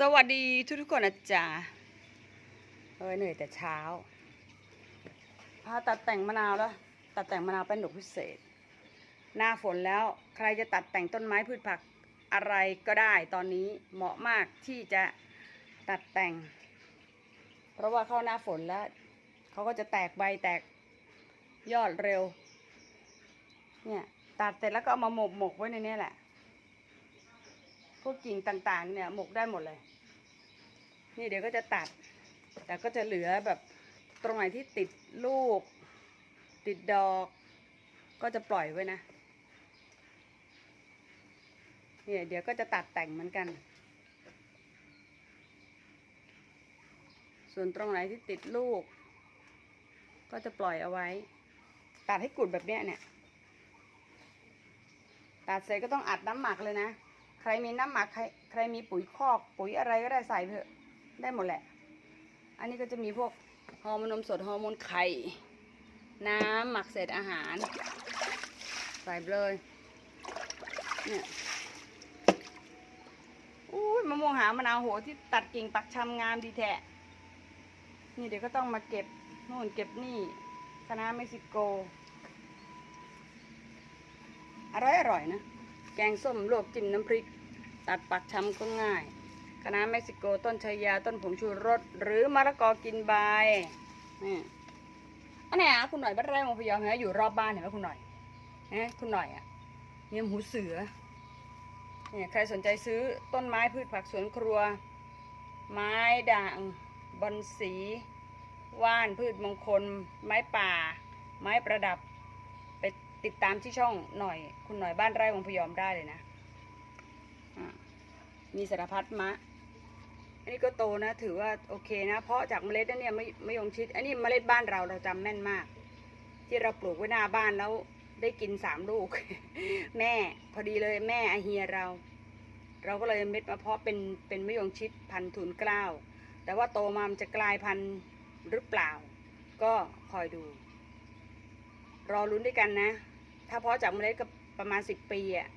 สวัสดีทุกทุกๆคนนะจ๊ะเอ้ยเหนื่อยแต่เช้าพาตัดแต่งมะนาวแล้ว ตัดแต่งมะนาวเป็นดอกพิเศษ หน้าฝนแล้วใครจะตัดแต่งต้นไม้พืชผักอะไรก็ได้ตอนนี้เหมาะมากที่จะตัดแต่ง เพราะว่าเข้าหน้าฝนแล้วเขาก็จะแตกใบแตกยอดเร็ว เนี่ยตัดเสร็จแล้วก็เอามาหมกหมกไว้ในนี้แหละ พวกกิ่งต่างๆ เนี่ยหมกได้หมดเลย นี่เดี๋ยวก็จะตัด แต่ก็จะเหลือแบบตรงไหนที่ติดลูก ติดดอก ก็จะปล่อยไว้นะเนี่ยเดี๋ยวก็จะตัดแต่งเหมือนกัน ส่วนตรงไหนที่ติดลูก ก็จะปล่อยเอาไว้ ตัดให้กุดแบบเนี้ยเนี่ย ตัดเสร็จก็ต้องอัดน้ำหมักเลยนะ ใครมีน้ำหมักใครใครมีปุ๋ยคอกปุ๋ยอะไรก็ได้ใส่เถอะได้หมดแหละ อันนี้ก็จะมีพวกฮอร์โมนนมสดฮอร์โมนไข่ น้ำหมักเศษอาหาร ใส่เลยเนี่ยอุ้ยมะม่วงหามะนาวโหที่ตัดกิ่งปักชำงามดีแท้นี่เดี๋ยวก็ต้องมาเก็บนู่นเก็บนี่คณะเม็กซิโก อร่อยอร่อยนะ แกงส้มลวกจิ้มน้ำพริก ตัดปักช้ำก็ง่ายคะน้าเม็กซิโกต้นชายาต้นผงชูรส หรือมะละกอกินใบนี่อันเนี้ยคุณหน่อยบ้านไร่มงพยอมเห็นไหมอยู่รอบบ้านเห็นไหมคุณหน่อยนะคุณหน่อยอะเนี่ยหูเสือเนี่ยใครสนใจซื้อต้นไม้พืชผักสวนครัว ไม้ด่างบอนสีว่านพืชมงคล ไม้ป่า ไม้ประดับ ไปติดตามที่ช่องหน่อย คุณหน่อยบ้านไร่วงพยอมได้เลยนะ มีสารพัดมะ อันนี้ก็โตนะ ถือว่าโอเคนะ เพราะจากเมล็ดนั่นเนี่ยไม่ไม่ยงชิด อันนี้เมล็ดบ้านเราเราจำแม่นมาก ที่เราปลูกไว้หน้าบ้านแล้วได้กินสามลูก แม่พอดีเลยแม่อาเฮียเรา เราก็เลยเม็ดมาเพาะเป็นเป็นมะยงชิดพันธุ์ทุนกล้าว แต่ว่าโตมามันจะกลายพันธุ์หรือเปล่า ก็คอยดู รอลุ้นด้วยกันนะ ถ้าเพาะจากเมล็ดก็ประมาณสิบปีอะอะ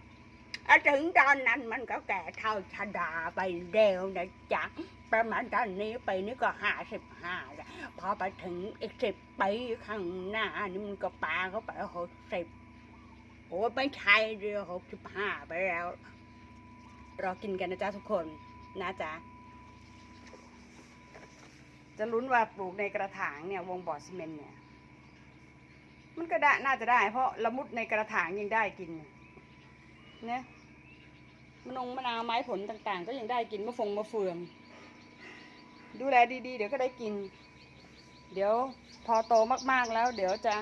ถึงตอนนั้นมันก็แก่เท่าชดาไปเร็วนะจ๊ะประมาณตอนนี้ไปนี่ก็ห้าสิบห้าแล้วพอไปถึงอีกสิบปีข้างหน้านี่มันก็ปาเข้าไปหกสิบโอ้ไม่ใช่เรือหกสิบห้าไปแล้ว รอกินกันนะจ๊ะทุกคนนะจ๊ะจะลุ้นว่าปลูกในกระถางเนี่ยวงบ่อซีเมนเนี่ย มันก็ได้น่าจะได้ เพราะละมุดในกระถางยังได้กินเนี่ย มะนงมะนาวไม้ผลต่างๆ ก็ยังได้กินมะฟงมะเฟือง ดูแลดีๆ เดี๋ยวก็ได้กิน เดี๋ยวพอโตมากๆแล้ว เดี๋ยวจะ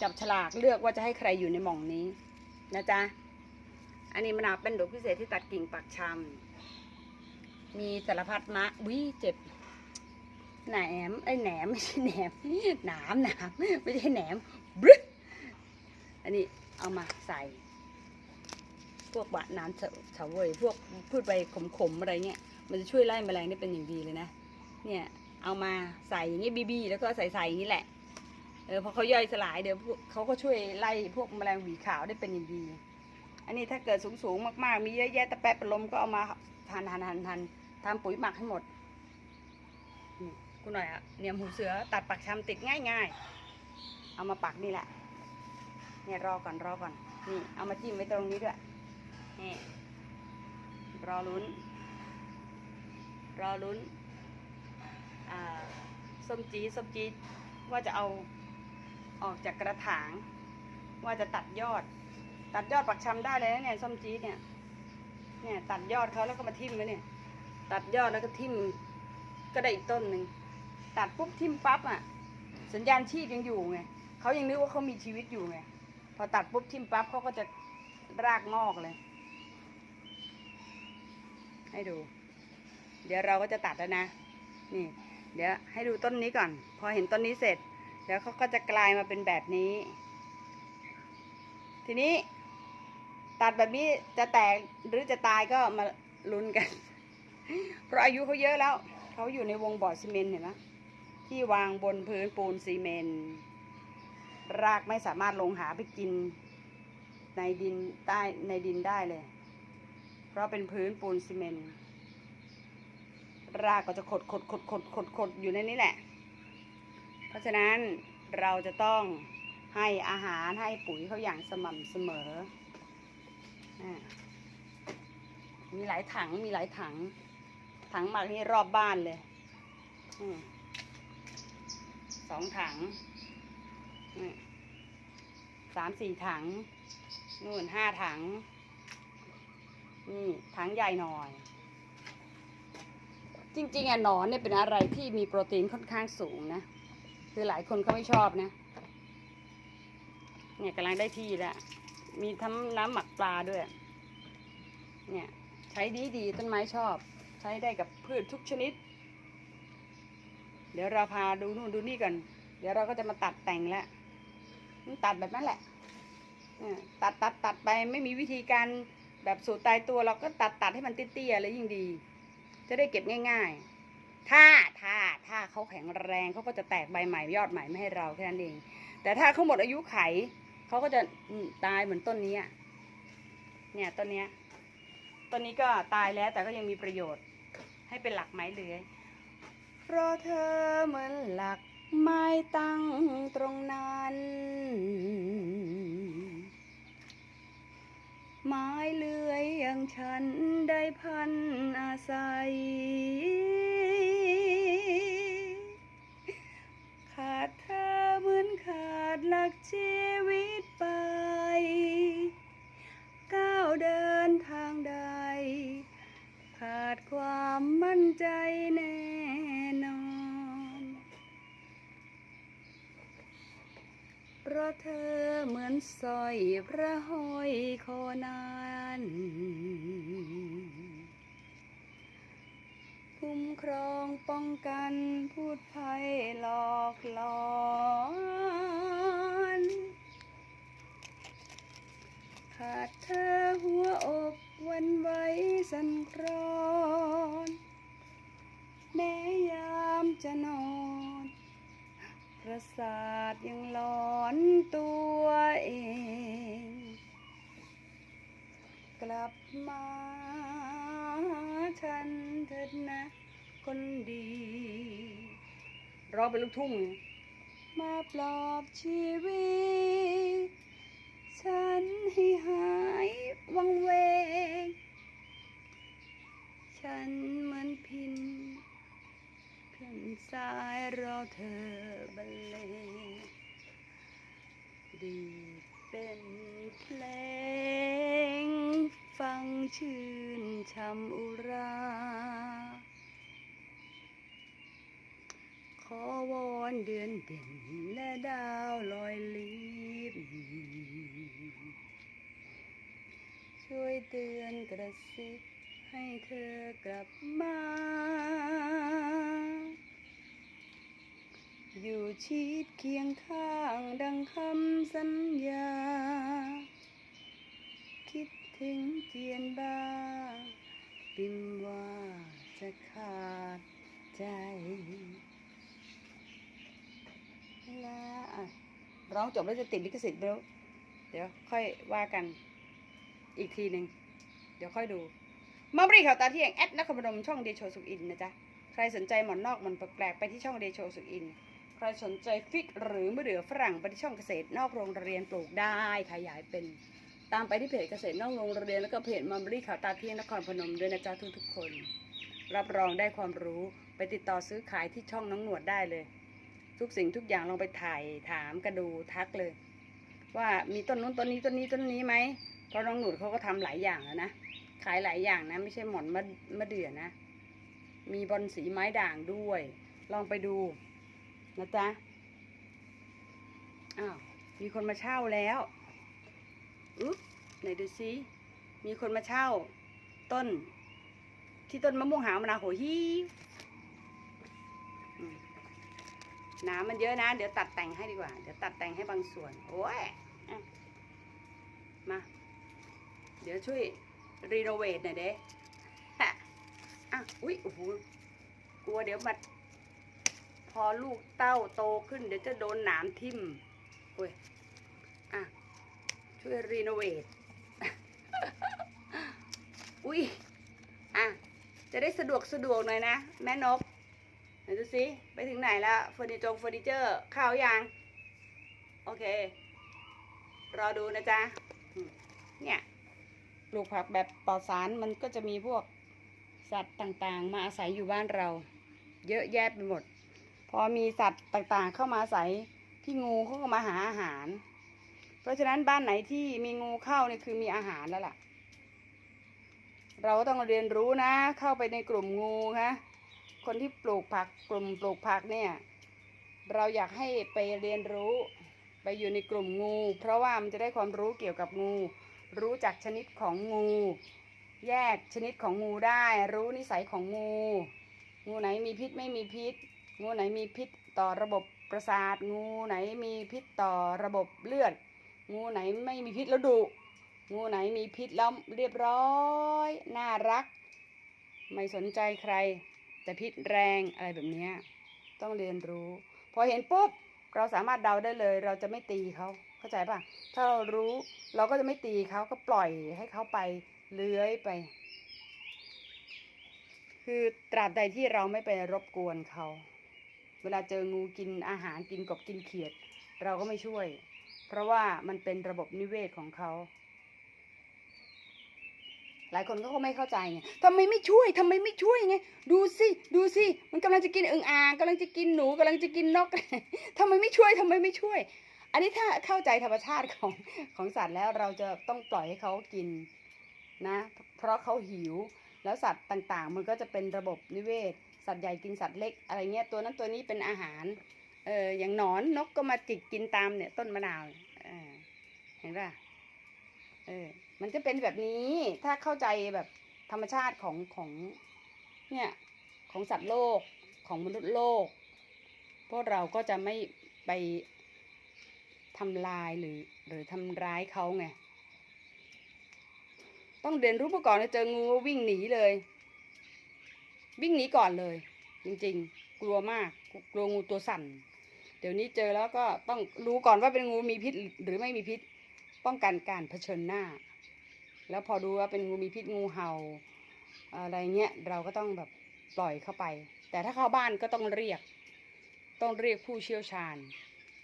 จับฉลากเลือกว่าจะให้ใครอยู่ในหม่องนี้นะจ๊ะ อันนี้มะนาวเป็นดอกพิเศษที่ตัดกิ่งปักชำมีสารพัดมะวิเจ็บแหนมไอ้แหนมไม่ใช่แหนมหนามหนามไม่ใช่แหนมบรึอันนี้เอามาใส่ พวกบะน้ำเฉาเวยพวกพืชใบขมๆอะไรเงี้ยมันจะช่วยไล่แมลงได้เป็นอย่างดีเลยนะเนี่ยเอามาใส่อย่างนี้บีบีแล้วก็ใส่ใส่อย่างนี้แหละเออพอเขาย่อยสลายเดี๋ยวพวกเขาก็ช่วยไล่พวกแมลงหวีขาวได้เป็นอย่างดี อันนี้ถ้าเกิดสูงๆมากๆมีเยอะแยะตะแปะปลมก็เอามาทันทันทันทันทำปุ๋ยหมักให้หมดนี่คุณหน่อยอะเนี่ยหูเสือตัดปักชำติดง่ายๆ เอามาปักนี่แหละเนี่ยรอก่อนรอก่อนนี่เอามาจิ้มไว้ตรงนี้ด้วย นี่รอลุ้น รอลุ้นส้มจีส้มจีว่าจะเอาออกจากกระถาง ว่าจะตัดยอด ตัดยอดปักชำได้เลยนะเนี่ยส้มจีเนี่ยเนี่ยตัดยอดเขาแล้วก็มาทิ่มไว้เนี่ย ตัดยอดแล้วก็ทิ่มก็ได้อีกต้นหนึ่งตัดปุ๊บทิ่มปั๊บอะ สัญญาณชีพยังอยู่ไงเขายังนึกว่าเขามีชีวิตอยู่ไงพอตัดปุ๊บทิ่มปั๊บเขาก็จะรากงอกเลย ให้ดู เดี๋ยวเราก็จะตัดแล้วนะ นี่ เดี๋ยวให้ดูต้นนี้ก่อน พอเห็นต้นนี้เสร็จ เดี๋ยวเขาก็จะกลายมาเป็นแบบนี้ ทีนี้ ตัดแบบนี้จะแตกหรือจะตายก็มาลุ้นกัน เพราะอายุเขาเยอะแล้ว เขาอยู่ในวงบ่อซีเมนต์เห็นไหมที่วางบนพื้นปูนซีเมนต์รากไม่สามารถลงหาไปกินในดินใต้ในดินได้เลย เพราะเป็นพื้นปูนซีเมนต์รากก็จะขดขดขดขดขดขดอยู่ในนี้แหละ เพราะฉะนั้นเราจะต้องให้อาหารให้ปุ๋ยเขาอย่างสม่ำเสมอ มีหลายถังมีหลายถัง ถังหมักนี่รอบบ้านเลยอสองถังสามสี่ถังนู่นห้าถัง นี่ถังใหญ่หน่อย จริงๆอะหนอนเนี่ยเป็นอะไรที่มีโปรตีนค่อนข้างสูงนะ คือหลายคนเขาไม่ชอบนะ เนี่ยกำลังได้ที่แล้ว มีทั้งน้ำหมักปลาด้วย เนี่ยใช้ดีดีๆต้นไม้ชอบ ใช้ได้กับพืชทุกชนิด เดี๋ยวเราพาดูนู่นดูนี่กัน เดี๋ยวเราก็จะมาตัดแต่งแล้วมันตัดแบบนั้นแหละเนี่ยตัดตัดตัดไปไม่มีวิธีการ แบบสูตรตายตัวเราก็ตัดตัดให้มันเตี้ยๆเลยยิ่งดี จะได้เก็บง่าย ๆ ถ้าถ้าถ้าเขาแข็งแรงเขาก็จะแตกใบใหม่ยอดใหม่ไม่ให้เราแค่นั้นเอง แต่ถ้าเขาหมดอายุไขเขาก็จะตายเหมือนต้นนี้เนี่ยต้นนี้ต้นนี้ก็ตายแล้วแต่ก็ยังมีประโยชน์ ให้เป็นหลักไม้เลื้อยเพราะเธอเหมือนหลักไม้ตั้งตรงนั้น ไม้เลื้อยอย่างฉันได้พันอาศัย ขาดเธอเหมือนขาดหลักชีวิตไป ก้าวเดินทางใด ขาดความมั่นใจแน่นอน เพราะเธอเหมือนสร้อยพระห้อยคอ นานคุ้มครองป้องกันพูดภัยหลอกหลอนขาดเธอหัวอกวันไหวสั่นครอนแม้ยามจะนอนประสาทยังหลอนตัวเอง กลับมาฉันเถิดนะ คนดีร้องเป็นลูกทุ่ง มาปลอบชีวิต ฉันให้หายวังเวง ฉันเหมือนพินขึ้นสายรอเธอบรรเลงดีเป็นเพลง ฟังชื่นช่ำอุรา ขอวอนเดือนเด่นและดาวลอยลิบช่วยเตือนกระซิบให้เธอกลับมา อยู่ชิดเคียงข้างดังคำสัญญา ถึงเจียนบ้างปิมว่าจะขาดใจลาอะร้องจบแล้วจะติดลิขสิทธิ์แล้วเดี๋ยวค่อยว่ากันอีกทีหนึ่งเดี๋ยวค่อยดูมาบรีข่าวตาเที่ยงแอดนครพนมช่องเดโชสุกอินนะจ๊ะ ใครสนใจหมอนนอกหมอนแปลกๆไปที่ช่องเดโชสุกอิน ใครสนใจฟิกหรือมะเดื่อฝรั่งไปที่ช่องเกษตรนอกโรงเรียนปลูกได้ขยายเป็น ตามไปที่เพจเกษตรนอกโรงเรียนแล้วก็เพจมัมบรีข่าวตาเที่ยงนครพนมด้วยนะจ๊ะทุกทุกๆคน รับรองได้ความรู้ไปติดต่อซื้อขายที่ช่องน้องหนวดได้เลย ทุกสิ่งทุกอย่างลองไปถ่ายถามกันดูทักเลย ว่ามีต้นนู้นต้นนี้ต้นนี้ต้นนี้ไหมเพราะน้องหนวดเขาก็ทำหลายอย่างแล้วนะขายหลายอย่างนะไม่ใช่หมอนมะมะเดื่อนะ มีบอลสีไม้ด่างด้วย ลองไปดูนะจ๊ะอ้าวมีคนมาเช่าแล้ว อุ๊บไหนดูซิ มีคนมาเช่า ต้น ที่ต้นมะม่วงหาวมะนาวโหฮีน้ำมันเยอะนะ เดี๋ยวตัดแต่งให้ดีกว่า เดี๋ยวตัดแต่งให้บางส่วน โอ้ยมา เดี๋ยวช่วยรีโนเวทหน่อยเด้อะ อุ๊ย โอ้โห กลัวเดี๋ยวมันพอลูกเต้าโตขึ้น เดี๋ยวจะโดนหนามทิ่มโอ้ย ช่วยรีโนเวท อุ๊ยอะ จะได้สะดวกสะดวกหน่อยนะ แม่นกไหนดูสิ ไปถึงไหนแล้วเฟอร์นิจงเฟอร์นิเจอร์ข้าวยังโอเค รอดูนะจ๊ะ เนี่ยปลูกผักแบบปลอดสารมันก็จะมีพวกสัตว์ต่างๆ มาอาศัยอยู่บ้านเรา เยอะแยะไปหมด พอมีสัตว์ต่างๆ เข้ามาอาศัยพี่งูเขาก็มาหาอาหาร เพราะฉะนั้นบ้านไหนที่มีงูเข้าเนี่ยคือมีอาหารแล้วล่ะ เราก็ต้องเรียนรู้นะ เข้าไปในกลุ่มงูนะคนที่ปลูกผักกลุ่มปลูกผักเนี่ย เราอยากให้ไปเรียนรู้ไปอยู่ในกลุ่มงู เพราะว่ามันจะได้ความรู้เกี่ยวกับงู รู้จักชนิดของงู แยกชนิดของงูได้ รู้นิสัยของงู งูไหนมีพิษไม่มีพิษ งูไหนมีพิษต่อระบบประสาท งูไหนมีพิษต่อระบบเลือด งูไหนไม่มีพิษแล้วดุงูไหนมีพิษแล้วเรียบร้อย น่ารัก ไม่สนใจใคร แต่พิษแรงอะไรแบบนี้ต้องเรียนรู้ พอเห็นปุ๊บเราสามารถเดาได้เลย เราจะไม่ตีเขาเข้าใจป่ะ ถ้าเรารู้เราก็จะไม่ตีเขาก็ปล่อยให้เขาไปเลื้อยไป คือตราบใดที่เราไม่ไปรบกวนเขา เวลาเจองูกินอาหารกินกบกินเขียด เราก็ไม่ช่วย ราะว่ามันเป็นระบบนิเวศของเขา หลายคนก็ไม่เข้าใจไงทำไมไม่ช่วยทำไมไม่ช่วยไง ดูสิดูสิมันกำลังจะกินอึ่งอ่างกำลังจะกินหนูกำลังจะกินนกทำไมไม่ช่วยทำไมไม่ช่วย อันนี้ถ้าเข้าใจธรรมชาติของของสัตว์แล้วเราจะต้องปล่อยให้เขากินนะ เพราะเขาหิวแล้วสัตว์ต่างๆ มันก็จะเป็นระบบนิเวศ สัตว์ใหญ่กินสัตว์เล็ก อะไรเงี้ยตัวนั้นตัวนี้เป็นอาหาร เอออย่างหนอนนกก็มาจิกกินตามเนี่ย ต้นมะนาวเห็นป่ะเออ มันจะเป็นแบบนี้ถ้าเข้าใจแบบธรรมชาติของของ เนี่ย ของสัตว์โลกของมนุษย์โลก พวกเราก็จะไม่ไปทำลายหรือ หรือทำร้ายเขาไงต้องเรียนรู้มาก่อนนะเจองูวิ่งหนีเลย วิ่งหนีก่อนเลย จริงๆ กลัวมาก กลัวงูตัวสั่น ดี๋ยวนี้เจอแล้วก็ต้องรู้ก่อนว่าเป็นงูมีพิษหรือไม่มีพิษ ป้องกันการเผชิญหน้า แล้วพอดูว่าเป็นงูมีพิษงูเห่าอะไรเงี้ยเราก็ต้องแบบปล่อยเข้าไป แต่ถ้าเข้าบ้านก็ต้องเรียก ต้องเรียกผู้เชี่ยวชาญ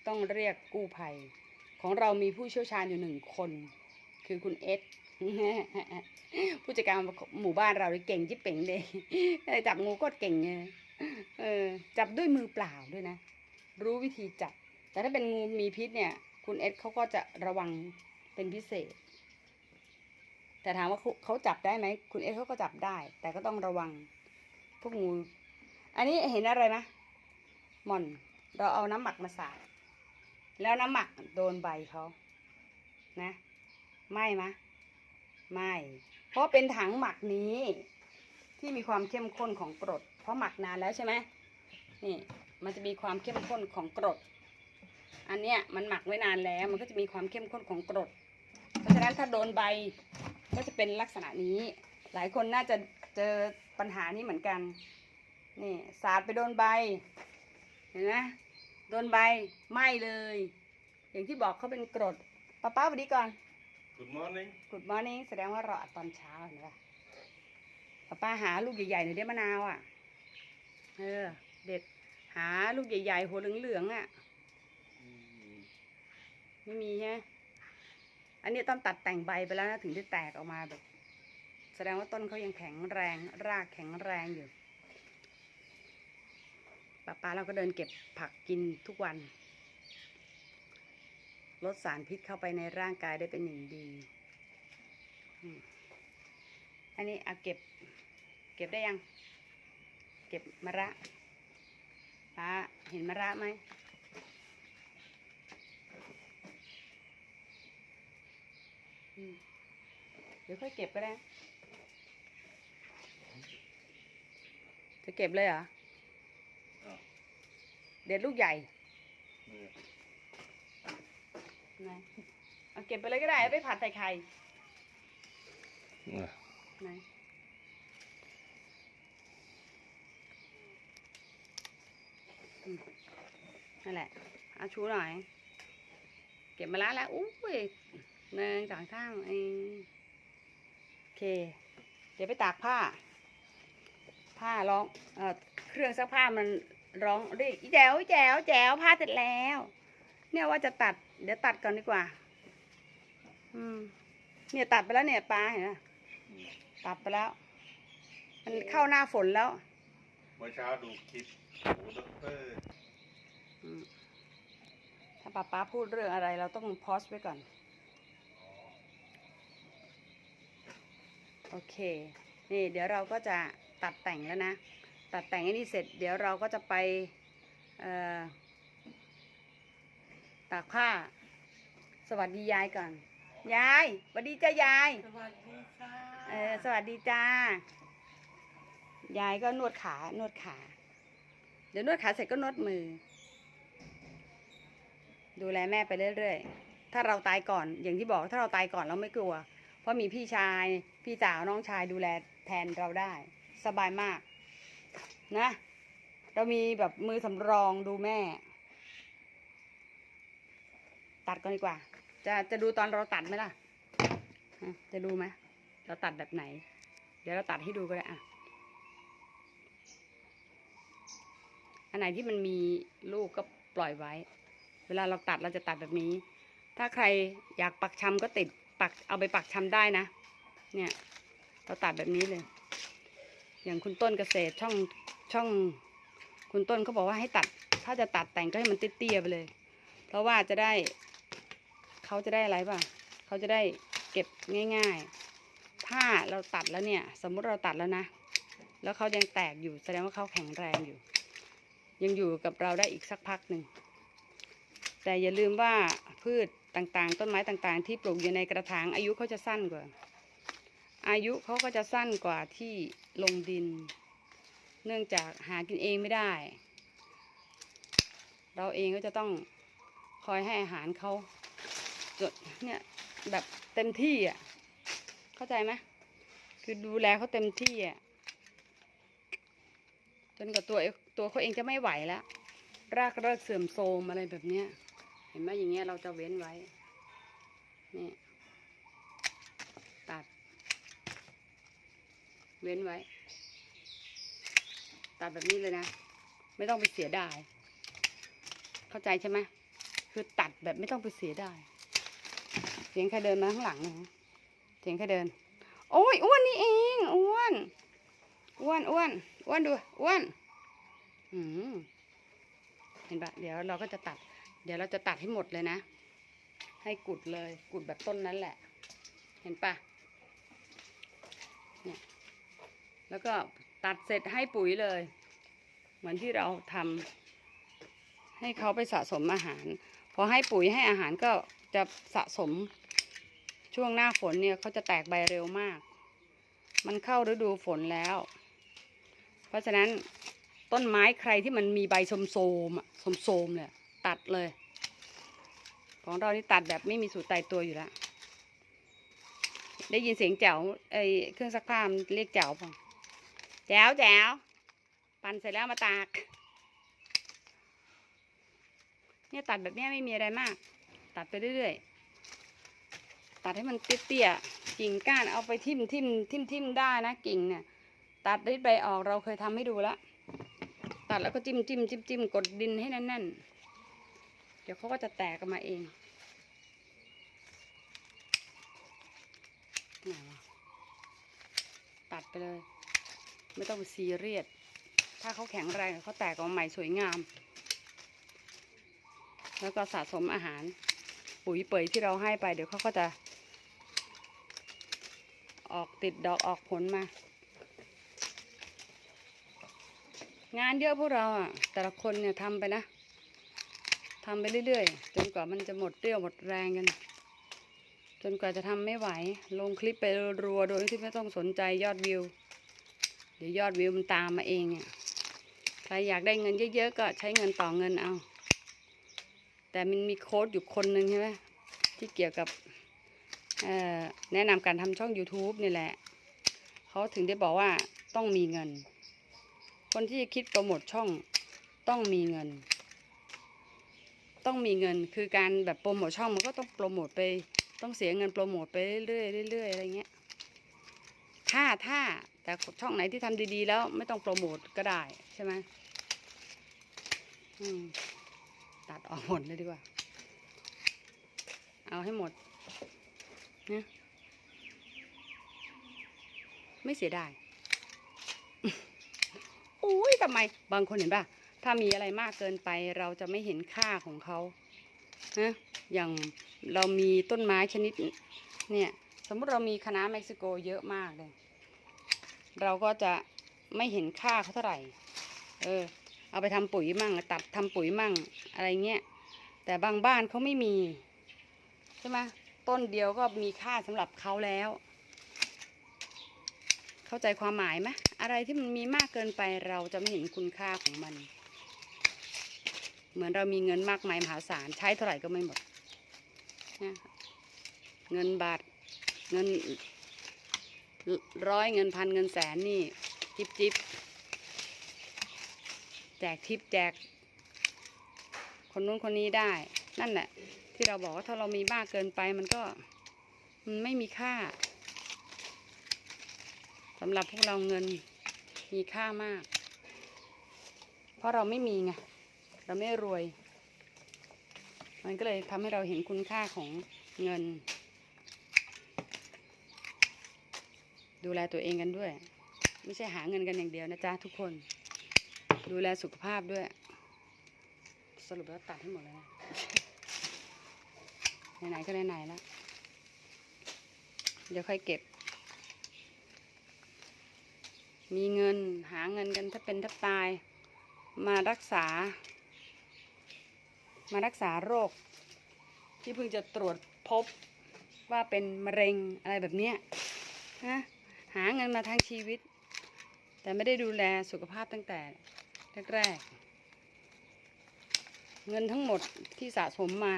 ต้องเรียกกู้ภัย ของเรามีผู้เชี่ยวชาญอยู่หนึ่งคน คือคุณเอสผู้จัดการหมู่บ้านเราเก่งจิ๊บเป่งเลยจับงูก็เก่งไงเออจับด้วยมือเปล่าด้วยนะ รู้วิธีจับ แต่ถ้าเป็นงูมีพิษเนี่ย คุณเอสเขาก็จะระวังเป็นพิเศษ แต่ถามว่าเขาจับได้ไหม คุณเอสเขาก็จับได้ แต่ก็ต้องระวัง พวกงู อันนี้เห็นอะไรไหมหม่อน เราเอาน้ำหมักมาสาดแล้วน้ำหมักโดนใบเขานะไหม่มะไม่ เพราะเป็นถังหมักนี้ ที่มีความเข้มข้นของกรด เพราะหมักนานแล้วใช่ไหมนี่ มันจะมีความเข้มข้นของกรด อันเนี้ยมันหมักไว้นานแล้ว มันก็จะมีความเข้มข้นของกรด เพราะฉะนั้นถ้าโดนใบก็จะเป็นลักษณะนี้ หลายคนน่าจะเจอปัญหานี้เหมือนกัน นี่สาดไปโดนใบ เห็นไหมโดนใบไหม้เลย อย่างที่บอกเขาเป็นกรดป้าป้าสวัสดีก่อน Good morning. Good morning แสดงว่ารออัดตอนเช้าเห็นปะป้าป้าหาลูกใหญ่ๆหน่อยได้มะนาวอะ เออ เด็ด หาลูกใหญ่ๆหัวเหลืองๆอะไม่มีใช่ไหมอันนี้ต้องตัดแต่งใบไปแล้วนะถึงจะแตกออกมาแบบ แสดงว่าต้นเขายังแข็งแรง รากแข็งแรงอยู่ป้าป้าเราก็เดินเก็บผักกินทุกวัน ลดสารพิษเข้าไปในร่างกายได้เป็นอย่างดีอืมอันนี้เอาเก็บ เก็บได้ยัง เก็บมะระ ป้าเห็นมะระไหมอืมเดี๋ยวค่อยเก็บก็ได้ จะเก็บเลยเหรอ Ja. เด็ดลูกใหญ่ Nu. ไหนเอาเก็บไปเลยก็ได้เอาไปผัดใส่ไข่ Ja. ไหนอืม นั่นแหละเอาชูหน่อย เก็บมาแล้วแล้วอุ้ยหนึ่งสองสามเองโอเค เดี๋ยวไปตากผ้า ผ้าร้องเออเครื่องซักผ้ามันร้องเรียกแจ๋วแจ๋วแจ๋วผ้าเสร็จแล้ว เนี่ยว่าจะตัด เดี๋ยวตัดก่อนดีกว่า อืม เนี่ยตัดไปแล้วเนี่ยปลาเห็นไหมตัดไปแล้ว มันเข้าหน้าฝนแล้ว มื่อเช้าดูคลิปโอ้ด็อกเตอร์อืมถ้าป้าป้าพูดเรื่องอะไรเราต้องพอสไว้ก่อน โอเค นี่เดี๋ยวเราก็จะตัดแต่งแล้วนะ ตัดแต่งไอ้นี่เสร็จ เดี๋ยวเราก็จะไปเอ่อตากผ้า สวัสดียายก่อน ยายสวัสดีจ้ายาย สวัสดีค่ะเออ สวัสดีจ้า ยายก็นวดขานวดขา เดี๋ยวนวดขาเสร็จก็นวดมือ ดูแลแม่ไปเรื่อยๆ ถ้าเราตายก่อนอย่างที่บอกถ้าเราตายก่อนเราไม่กลัว เพราะมีพี่ชาย พี่สาวน้องชายดูแลแทนเราได้ สบายมาก นะ เรามีแบบมือสำรองดูแม่ ตัดก่อนดีกว่า จะจะดูตอนเราตัดไหมล่ะฮะจะดูไหมเราตัดแบบไหน เดี๋ยวเราตัดให้ดูก็ได้อะ อันไหนที่มันมีลูกก็ปล่อยไว้ เวลาเราตัดเราจะตัดแบบนี้ ถ้าใครอยากปักชำก็ติดปักเอาไปปักชำได้นะ เนี่ยเราตัดแบบนี้เลย อย่างคุณต้นเกษตรช่องช่อง คุณต้นเขาบอกว่าให้ตัด ถ้าจะตัดแต่งก็ให้มันเตี้ยๆไปเลย เพราะว่าจะได้เขาจะได้อะไรป่ะเขาจะได้เก็บง่าย ๆ ถ้าเราตัดแล้วเนี่ย สมมุติเราตัดแล้วนะ แล้วเขายังแตกอยู่แสดงว่าเขาแข็งแรงอยู่ ยังอยู่กับเราได้อีกสักพักหนึ่ง แต่อย่าลืมว่าพืชต่างๆ ต้นไม้ต่างๆ ที่ปลูกอยู่ในกระถางอายุเขาจะสั้นกว่า อายุเขาก็จะสั้นกว่าที่ลงดิน เนื่องจากหากินเองไม่ได้ เราเองก็จะต้องคอยให้อาหารเขาจนเนี่ยแบบเต็มที่อะ เข้าใจไหมคือดูแลเขาเต็มที่อะ จนกว่าตัวเองตัวเขาเองจะไม่ไหวแล้ว รากเลิกเสื่อมโทรมอะไรแบบเนี้ย เห็นไหมอย่างเงี้ยเราจะเว้นไว้ นี่ ตัด เว้นไว้ ตัดแบบนี้เลยนะ ไม่ต้องไปเสียดาย เข้าใจใช่ไหมคือตัดแบบไม่ต้องไปเสียดาย เสียงใครเดินมาข้างหลังนะเสียงใครเดิน โอ้ยอ้วนนี่เอง อ้วน อ้วนอ้วน อ้วนดูอ้วนอืมเห็นปะเดี๋ยวเราก็จะตัด เดี๋ยวเราจะตัดให้หมดเลยนะ ให้กุดเลยกุดแบบต้นนั้นแหละ เห็นปะเนี่ยแล้วก็ตัดเสร็จให้ปุ๋ยเลย เหมือนที่เราทำให้เขาไปสะสมอาหาร พอให้ปุ๋ยให้อาหารก็จะสะสมช่วงหน้าฝนเนี่ยเขาจะแตกใบเร็วมาก มันเข้าฤดูฝนแล้ว เพราะฉะนั้นต้นไม้ใครที่มันมีใบสมโสมๆอะสมโสมเลยตัดเลย ของเรานี่ตัดแบบไม่มีสูตรตายตัวอยู่แล้ว ได้ยินเสียงแจ๋วไอเครื่องซักผ้ามันเรียกแจ๋วป่ะแจ๋วแจ๋วปั่นเสร็จแล้วมาตาก เนี่ยตัดแบบนี้ไม่มีอะไรมาก ตัดไปเรื่อยๆ ตัดให้มันเตี้ยๆ กิ่งก้านเอาไปทิ่มทิ่มทิ่มทิ่มได้นะกิ่งเนี่ย ตัดริดใบออกเราเคยทำให้ดูแล้วตัดแล้วก็จิ้มจิ้มจิ้มจิ้มกดดินให้แน่นๆ เดี๋ยวเขาก็จะแตกออกมาเองตัดไปเลย ไม่ต้องไปซีเรียสถ้าเขาแข็งแรงเขาแตกออกมาใหม่สวยงาม แล้วก็สะสมอาหาร ปุ๋ยเปยที่เราให้ไป เดี๋ยวเขาก็จะ ออกติดดอกออกผลมา งานเยอะพวกเราอะ แต่ละคนเนี่ยทำไปนะทำไปเรื่อยๆ จนกว่ามันจะหมดเรี่ยวหมดแรงกัน จนกว่าจะทำไม่ไหว ลงคลิปไปรัวโดยที่ไม่ต้องสนใจยอดวิว เดี๋ยวยอดวิวมันตามมาเองอะใครอยากได้เงินเยอะๆ ก็ใช้เงินต่อเงินเอา แต่มันมีโค้ดอยู่คนหนึ่งใช่ไหมที่เกี่ยวกับแนะนำการทำช่อง YouTube นี่แหละ เขาถึงได้บอกว่าต้องมีเงิน คนที่จะคิดโปรโมทช่องต้องมีเงิน ต้องมีเงินคือการแบบโปรโมทช่องมันก็ต้องโปรโมทไปต้องเสียเงินโปรโมทไปเรื่อยๆเรื่อยๆอะไรเงี้ยถ้าถ้าแต่ช่องไหนที่ทำดีๆ แล้วไม่ต้องโปรโมทก็ได้ใช่ไหมมตัดออกหมดเลยดีกว่า เอาให้หมดนะไม่เสียดาย อุ้ยทำไม บางคนเห็นป่ะ ถ้ามีอะไรมากเกินไปเราจะไม่เห็นค่าของเขานะอย่างเรามีต้นไม้ชนิด เนี่ย สมมุติเรามีคณะเม็กซิโกเยอะมากเลย เราก็จะไม่เห็นค่าเขาเท่าไหร่ เออ เอาไปทำปุ๋ยมั่งตัดทำปุ๋ยมั่งอะไรเงี้ย แต่บางบ้านเขาไม่มี ใช่ไหมต้นเดียวก็มีค่าสำหรับเขาแล้ว เข้าใจความหมายไหมอะไรที่มันมีมากเกินไปเราจะไม่เห็นคุณค่าของมัน เหมือนเรามีเงินมากมายมหาศาลใช้เท่าไหร่ก็ไม่หมดนะเงินบาทเงินร้อยเงินพันเงินแสนนี่จิบจิบแจกทิปแจก คนนู้นคนนี้ได้ นั่นแหละที่เราบอกว่าถ้าเรามีมากเกินไปมันก็มันไม่มีค่า สำหรับพวกเราเงินมีค่ามาก เพราะเราไม่มีไง เราไม่รวย มันก็เลยทำให้เราเห็นคุณค่าของเงิน ดูแลตัวเองกันด้วย ไม่ใช่หาเงินกันอย่างเดียวนะจ๊ะทุกคน ดูแลสุขภาพด้วย สรุปแล้วตัดให้หมดเลยนะไหนๆก็ไหนๆแล้ว เดี๋ยวค่อยเก็บ มีเงินหาเงินกันถ้าเป็นถ้าตาย มารักษา มารักษาโรค ที่เพิ่งจะตรวจพบว่าเป็นมะเร็งอะไรแบบเนี้ยนะหาเงินมาทั้งชีวิต แต่ไม่ได้ดูแลสุขภาพตั้งแต่แรกๆเงินทั้งหมดที่สะสมมา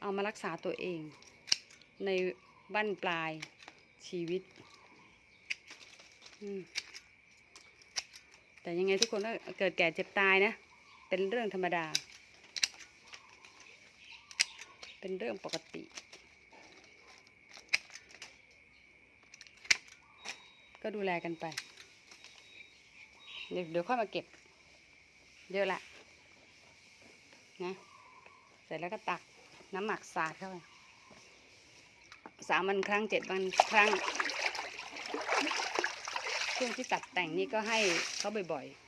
เอามารักษาตัวเอง ในบั้นปลายชีวิต อืม แต่ยังไงทุกคนก็เกิดแก่เจ็บตายนะ เป็นเรื่องธรรมดา เป็นเรื่องปกติ ก็ดูแลกันไป เดี๋ยวเดี๋ยวค่อยมาเก็บ เยอะละนะ เสร็จแล้วก็ตักน้ำหมักสาดเข้าไปสามวันครั้งเจ็ดวันครั้ง ช่วงที่ตัดแต่งนี่ก็ให้เขาบ่อยๆ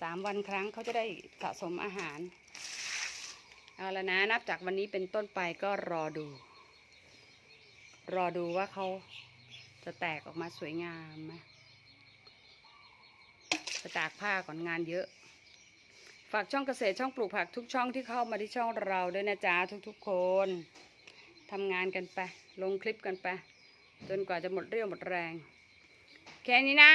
สามวันครั้งเขาจะได้สะสมอาหาร เอาละนะนับจากวันนี้เป็นต้นไปก็รอดู รอดูว่าเขาจะแตกออกมาสวยงามไหมจะตากผ้าก่อนงานเยอะ ฝากช่องเกษตรช่องปลูกผักทุกช่องที่เข้ามาที่ช่องเราด้วยนะจ๊ะทุกๆคนทำงานกันไป ลงคลิปกันไป จนกว่าจะหมดเรี่ยวหมดแรง แค่นี้นะ